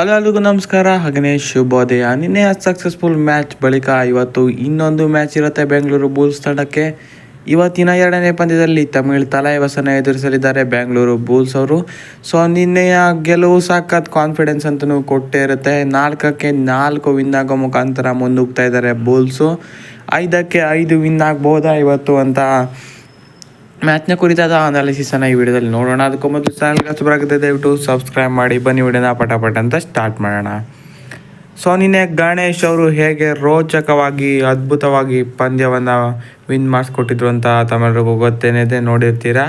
Hello ಅಲ್ಲಿಗೂ ನಮಸ್ಕಾರ. ಹಾಗೆಯೇ ಶುಭೋದಯ ನಿನ್ನೆ ಸಕ್ಸಸ್ಫುಲ್ ಮ್ಯಾಚ್ ಬಳಿಕ ಇವತ್ತು ಇನ್ನೊಂದು ಮ್ಯಾಚ್ ಇರುತ್ತೆ ಬೆಂಗಳೂರು ಬುಲ್ಸ್ ತಂಡಕ್ಕೆ. ಇವತ್ತಿನ ಎರಡನೇ ಪಂದ್ಯದಲ್ಲಿ ತಮಿಳ್ ತಲಾಯವಸನ ಎದುರಿಸಲಿದ್ದಾರೆ ಬೆಂಗಳೂರು ಬುಲ್ಸ್ ಅವರು. ಸೊ ನಿನ್ನೆಯ ಗೆಲುವು ಸಾಕತ್ ಕಾನ್ಫಿಡೆನ್ಸ್ ಅಂತಲೂ ಕೊಟ್ಟೇ ಇರುತ್ತೆ. ನಾಲ್ಕಕ್ಕೆ ನಾಲ್ಕು ವಿನ್ ಆಗೋ ಮುಖಾಂತರ ಮುಂದೂಗ್ತಾ ಇದ್ದಾರೆ ಬೂಲ್ಸು ಐದಕ್ಕೆ ಐದು ವಿನ್ ಆಗ್ಬೋದಾ ಇವತ್ತು ಅಂತ ಮ್ಯಾಚ್ನ ಕುರಿತಾದ ಅನಾಲಿಸಿಸನ್ನು ಈ ವಿಡಿಯೋದಲ್ಲಿ ನೋಡೋಣ. ಅದಕ್ಕೂ ಮೊದಲು ಚಾನಲ್ಗೆ ಹಚ್ಚಬರಾಗಿದೆ ದಯವಿಟ್ಟು ಸಬ್ಸ್ಕ್ರೈಬ್ ಮಾಡಿ. ಬನ್ನಿ ವಿಡಿಯೋನ ಪಟಾಪಟ ಅಂತ ಸ್ಟಾರ್ಟ್ ಮಾಡೋಣ. ಸೊ ನಿನ್ನೆ ಗಣೇಶ್ ಅವರು ಹೇಗೆ ರೋಚಕವಾಗಿ, ಅದ್ಭುತವಾಗಿ ಪಂದ್ಯವನ್ನು ವಿನ್ ಮಾಡಿಸ್ಕೊಟ್ಟಿದ್ರು ಅಂತ ತಮ್ಮೆಲ್ಲರಿಗೂ ಗೊತ್ತೇನಿದೆ ನೋಡಿರ್ತೀರ?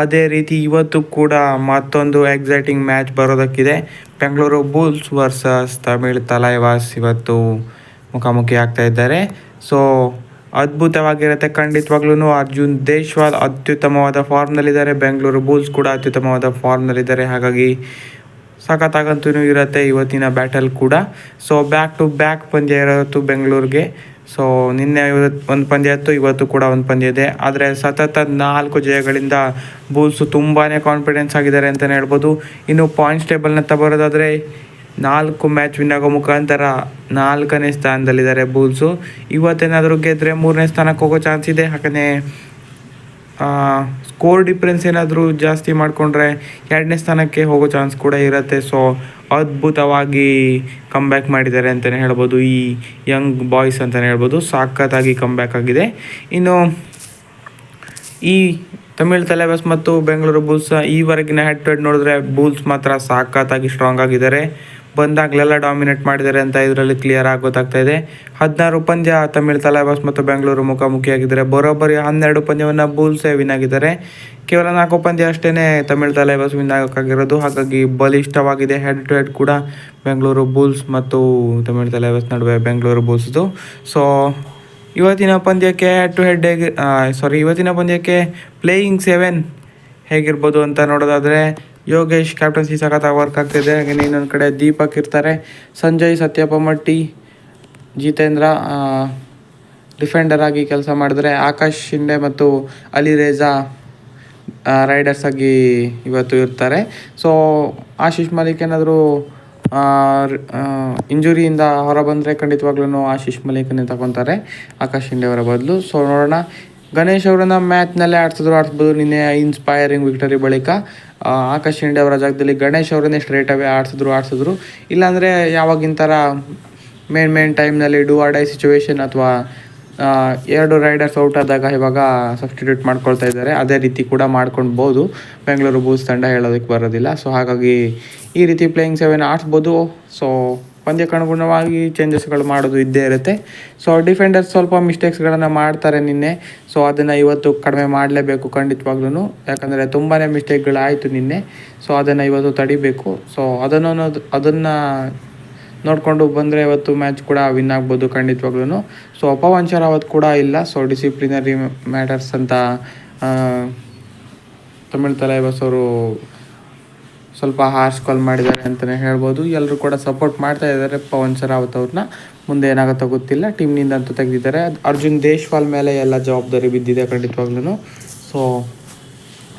ಅದೇ ರೀತಿ ಇವತ್ತು ಕೂಡ ಮತ್ತೊಂದು ಎಕ್ಸೈಟಿಂಗ್ ಮ್ಯಾಚ್ ಬರೋದಕ್ಕಿದೆ. ಬೆಂಗಳೂರು ಬುಲ್ಸ್ ವರ್ಸಸ್ ತಮಿಳ್ ತಲೈವಾಸ್ ಇವತ್ತು ಮುಖಾಮುಖಿ ಆಗ್ತಾ ಇದ್ದಾರೆ. ಸೊ ಅದ್ಭುತವಾಗಿರುತ್ತೆ. ಖಂಡಿತವಾಗ್ಲೂ ಅರ್ಜುನ್ ದೇಶ್ವಾಲ್ ಅತ್ಯುತ್ತಮವಾದ ಫಾರ್ಮ್ನಲ್ಲಿದ್ದಾರೆ. ಬೆಂಗಳೂರು ಬುಲ್ಸ್ ಕೂಡ ಅತ್ಯುತ್ತಮವಾದ ಫಾರ್ಮ್ನಲ್ಲಿದ್ದಾರೆ. ಹಾಗಾಗಿ ಸಖತ್ತಾಗಂತೂ ಇರುತ್ತೆ ಇವತ್ತಿನ ಬ್ಯಾಟಲ್ ಕೂಡ. ಸೊ ಬ್ಯಾಕ್ ಟು ಬ್ಯಾಕ್ ಪಂದ್ಯ ಇರೋತ್ತು ಬೆಂಗಳೂರಿಗೆ. ಸೊ ನಿನ್ನೆ ಇವತ್ತು ಒಂದು ಪಂದ್ಯ ಇತ್ತು, ಇವತ್ತು ಕೂಡ ಒಂದು ಪಂದ್ಯ ಇದೆ. ಆದರೆ ಸತತ ನಾಲ್ಕು ಜಯಗಳಿಂದ ಬೂಲ್ಸು ತುಂಬಾ ಕಾನ್ಫಿಡೆನ್ಸ್ ಆಗಿದ್ದಾರೆ ಅಂತಲೇ ಹೇಳ್ಬೋದು. ಇನ್ನು ಪಾಯಿಂಟ್ಸ್ ಟೇಬಲ್ನ ತಗೊಳ್ಳೋದಾದರೆ ನಾಲ್ಕು ಮ್ಯಾಚ್ ವಿನ್ ಆಗೋ ಮುಖಾಂತರ ನಾಲ್ಕನೇ ಸ್ಥಾನದಲ್ಲಿದ್ದಾರೆ ಬೂಲ್ಸು ಇವತ್ತೇನಾದರೂ ಗೆದ್ದರೆ ಮೂರನೇ ಸ್ಥಾನಕ್ಕೆ ಹೋಗೋ ಚಾನ್ಸ್ ಇದೆ? ಹಾಗೆಯೇ ಸ್ಕೋರ್ ಡಿಫ್ರೆನ್ಸ್ ಏನಾದರೂ ಜಾಸ್ತಿ ಮಾಡಿಕೊಂಡ್ರೆ ಎರಡನೇ ಸ್ಥಾನಕ್ಕೆ ಹೋಗೋ ಚಾನ್ಸ್ ಕೂಡ ಇರುತ್ತೆ. ಸೊ ಅದ್ಭುತವಾಗಿ ಕಮ್ಬ್ಯಾಕ್ ಮಾಡಿದ್ದಾರೆ ಅಂತಲೇ ಹೇಳ್ಬೋದು. ಈ ಯಂಗ್ ಬಾಯ್ಸ್ ಅಂತಲೇ ಹೇಳ್ಬೋದು. ಸಾಕತ್ತಾಗಿ ಕಮ್ಬ್ಯಾಕ್ ಆಗಿದೆ. ಇನ್ನು, ಈ ತಮಿಳ್ ತಲೆಬಸ್ ಮತ್ತು ಬೆಂಗಳೂರು ಬುಲ್ಸ್ ಈವರೆಗಿನ ಹೆಡ್ ಟು ಹೆಡ್ ನೋಡಿದ್ರೆ ಬುಲ್ಸ್ ಮಾತ್ರ ಸಾಕತ್ತಾಗಿ ಸ್ಟ್ರಾಂಗ್ ಆಗಿದ್ದಾರೆ. ಬಂದಾಗಲೆಲ್ಲ ಡಾಮಿನೇಟ್ ಮಾಡಿದ್ದಾರೆ ಅಂತ ಇದರಲ್ಲಿ ಕ್ಲಿಯರ್ ಆಗಿ ಗೊತ್ತಾಗ್ತಾ ಇದೆ. ಹದಿನಾರು ಪಂದ್ಯ ತಮಿಳ್ ತಲೆಬಾಸ್ ಮತ್ತು ಬೆಂಗಳೂರು ಮುಖಾಮುಖಿಯಾಗಿದ್ದಾರೆ. ಬರೋಬ್ಬರಿ ಹನ್ನೆರಡು ಪಂದ್ಯವನ್ನು ಬೂಲ್ಸೇ ವಿನ್ ಆಗಿದ್ದಾರೆ. ಕೇವಲ ನಾಲ್ಕು ಪಂದ್ಯ ಅಷ್ಟೇ ತಮಿಳ್ ತಲೆಬಾಸ್ ವಿನ್ ಆಗೋಕ್ಕಾಗಿರೋದು. ಹಾಗಾಗಿ ಬಲಿಷ್ಠವಾಗಿದೆ ಹೆಡ್ ಟು ಹೆಡ್ ಕೂಡ ಬೆಂಗಳೂರು ಬುಲ್ಸ್ ಮತ್ತು ತಮಿಳ್ ತಲೆಬಾಸ್ ನಡುವೆ ಬೆಂಗಳೂರು ಬುಲ್ಸ್ದು ಸೊ ಇವತ್ತಿನ ಪಂದ್ಯಕ್ಕೆ ಹೆಡ್ ಟು ಹೆಡ್ ಸಾರಿ ಇವತ್ತಿನ ಪಂದ್ಯಕ್ಕೆ ಪ್ಲೇಯಿಂಗ್ ಸೆವೆನ್ ಹೇಗಿರ್ಬೋದು ಅಂತ ನೋಡೋದಾದರೆ ಯೋಗೇಶ್ ಕ್ಯಾಪ್ಟನ್ಸಿ ಸಖತ್ತಾಗಿ ವರ್ಕ್ ಆಗ್ತಿದೆ. ಹಾಗೆ ಇನ್ನೊಂದು ಕಡೆ ದೀಪಕ್ ಇರ್ತಾರೆ. ಸಂಜಯ್ ಸತ್ಯಪಮಟ್ಟಿ ಜಿತೇಂದ್ರ ಡಿಫೆಂಡರ್ ಆಗಿ ಕೆಲಸ ಮಾಡಿದ್ರೆ ಆಕಾಶ್ ಶಿಂಡೆ ಮತ್ತು ಅಲಿ ರೇಜಾ ರೈಡರ್ಸ್ ಆಗಿ ಇವತ್ತು ಇರ್ತಾರೆ. ಸೊ ಆಶೀಶ್ ಮಲಿಕ್ ಏನಾದರೂ ಇಂಜುರಿಯಿಂದ ಹೊರ ಬಂದರೆ ಖಂಡಿತವಾಗ್ಲೂ ಆಶೀಶ್ ಮಲಿಕನ್ನೇ ತಗೊತಾರೆ. ಆಕಾಶ್ ಶಿಂಡೆ ಅವರ ಬದಲು. ಸೊ ನೋಡೋಣ. ಗಣೇಶ್ ಅವರನ್ನ ಮ್ಯಾಚ್ನಲ್ಲೇ ಆಡ್ಸಿದ್ರು ಆಡ್ಸ್ಬೋದು ನಿನ್ನೆ ಇನ್ಸ್ಪೈರಿಂಗ್ ವಿಕ್ಟರಿ ಬಳಿಕ ಆಕಾಶ್ ಶಿಂಡೆ ಅವರ ಜಾಗದಲ್ಲಿ ಗಣೇಶ್ ಅವರನ್ನೇ ಸ್ಟ್ರೇಟ್ ಅವೇ ಆಡ್ಸಿದ್ರು ಆಡ್ಸಿದ್ರು. ಇಲ್ಲಾಂದರೆ ಯಾವಾಗಿನ ಥರ ಮೇನ್ ಮೇನ್ ಟೈಮ್ನಲ್ಲಿ ಡೂ ಆರ್ ಡೈ ಸಿಚುವೇಶನ್ ಅಥವಾ ಎರಡು ರೈಡರ್ಸ್ ಔಟ್ ಆದಾಗ ಇವಾಗ ಸಬ್ಸ್ಟಿಟ್ಯೂಟ್ ಮಾಡ್ಕೊಳ್ತಾ ಇದ್ದಾರೆ. ಅದೇ ರೀತಿ ಕೂಡ ಮಾಡ್ಕೊಳ್ಬೋದು. ಬೆಂಗಳೂರು ಬೂಸ್ ತಂಡ ಹೇಳೋದಕ್ಕೆ ಬರೋದಿಲ್ಲ. ಸೊ ಹಾಗಾಗಿ ಈ ರೀತಿ ಪ್ಲೇಯಿಂಗ್ ಸೆವೆನ್ ಆಡಿಸ್ಬೋದು. ಸೊ ಪಂದ್ಯಕ್ಕನುಗುಣವಾಗಿ ಚೇಂಜಸ್ಗಳು ಮಾಡೋದು ಇದ್ದೇ ಇರುತ್ತೆ. ಸೊ ಡಿಫೆಂಡರ್ಸ್ ಸ್ವಲ್ಪ ಮಿಸ್ಟೇಕ್ಸ್ಗಳನ್ನು ಮಾಡ್ತಾರೆ ನಿನ್ನೆ. ಸೊ ಅದನ್ನು ಇವತ್ತು ಕಡಿಮೆ ಮಾಡಲೇಬೇಕು ಖಂಡಿತವಾಗ್ಲೂ ಯಾಕಂದರೆ ತುಂಬಾ ಮಿಸ್ಟೇಕ್ಗಳಾಯಿತು ನಿನ್ನೆ. ಸೊ ಅದನ್ನು ಇವತ್ತು ತಡಿಬೇಕು. ಸೊ ಅದನ್ನು ಅದನ್ನು ನೋಡಿಕೊಂಡು ಬಂದರೆ ಇವತ್ತು ಮ್ಯಾಚ್ ಕೂಡ ವಿನ್ ಆಗ್ಬೋದು ಖಂಡಿತವಾಗ್ಲೂ ಸೊ ಪವನ್ ಅವತ್ತು ಕೂಡ ಇಲ್ಲ. ಸೊ ಡಿಸಿಪ್ಲಿನರಿ ಮ್ಯಾಟರ್ಸ್ ಅಂತ ತಮಿಳ್ ತಲೈಬಸ್ ಅವರು ಸ್ವಲ್ಪ ಹಾರ್ಸ್ ಕಾಲ್ ಮಾಡಿದ್ದಾರೆ ಅಂತಲೇ ಹೇಳ್ಬೋದು. ಎಲ್ಲರೂ ಕೂಡ ಸಪೋರ್ಟ್ ಮಾಡ್ತಾ ಇದ್ದಾರೆ ಪವನ್ ಸರಾವತ್ ಅವ್ರನ್ನ ಮುಂದೆ ಏನಾಗುತ್ತೋ ಗೊತ್ತಿಲ್ಲ. ಟೀಮ್ನಿಂದ ಅಂತೂ ತೆಗೆದಿದ್ದಾರೆ. ಅರ್ಜುನ್ ದೇಶ್ವಾಲ್ ಮೇಲೆ ಎಲ್ಲ ಜವಾಬ್ದಾರಿ ಬಿದ್ದಿದೆ ಖಂಡಿತವಾಗ್ಲೂ ಸೊ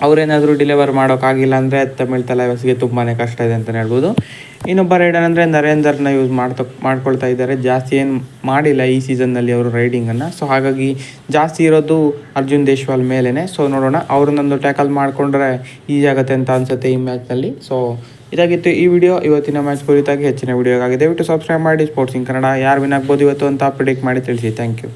ಅವರೇನಾದರೂ ಡಿಲಿವರ್ ಮಾಡೋಕ್ಕಾಗಿಲ್ಲ ಅಂದರೆ ತಮಿಳ್ ತಲೆಬಸ್ಗೆ ತುಂಬಾ ಕಷ್ಟ ಇದೆ ಅಂತಲೇ ಹೇಳ್ಬೋದು. ಇನ್ನೊಬ್ಬ ರೈಡರ್ ಅಂದರೆ ನರೇಂದರ್ನ ಯೂಸ್ ಮಾಡ್ತಾ, ಮಾಡ್ಕೊಳ್ತಾ ಇದ್ದಾರೆ. ಜಾಸ್ತಿ ಏನು ಮಾಡಿಲ್ಲ ಈ ಸೀಸನ್ನಲ್ಲಿ ಅವರು ರೈಡಿಂಗನ್ನು ಸೊ ಹಾಗಾಗಿ ಜಾಸ್ತಿ ಇರೋದು ಅರ್ಜುನ್ ದೇಶ್ವಾಲ್ ಮೇಲೇ ಸೊ ನೋಡೋಣ, ಅವ್ರನ್ನೊಂದು ಟ್ಯಾಕಲ್ ಮಾಡಿಕೊಂಡ್ರೆ ಈಸಿ ಆಗುತ್ತೆ ಅಂತ ಅನಿಸುತ್ತೆ ಈ ಮ್ಯಾಚ್ನಲ್ಲಿ ಸೊ ಇದಾಗಿತ್ತು ಈ ವಿಡಿಯೋ ಇವತ್ತಿನ ಮ್ಯಾಚ್ ಕುರಿತಾಗಿ ಹೆಚ್ಚಿನ ವಿಡಿಯೋಗಾಗಿದೆ ದಯವಿಟ್ಟು ಸಬ್ಸ್ಕ್ರೈಬ್ ಮಾಡಿ. ಸ್ಪೋರ್ಟ್ಸಿಂಗ್ ಕನ್ನಡ ಯಾರು ವಿನ್ ಆಗ್ಬೋದು ಇವತ್ತು ಅಂತ ಪ್ರಿಡಿಕ್ಟ್ ಮಾಡಿ ತಿಳಿಸಿ. Thank you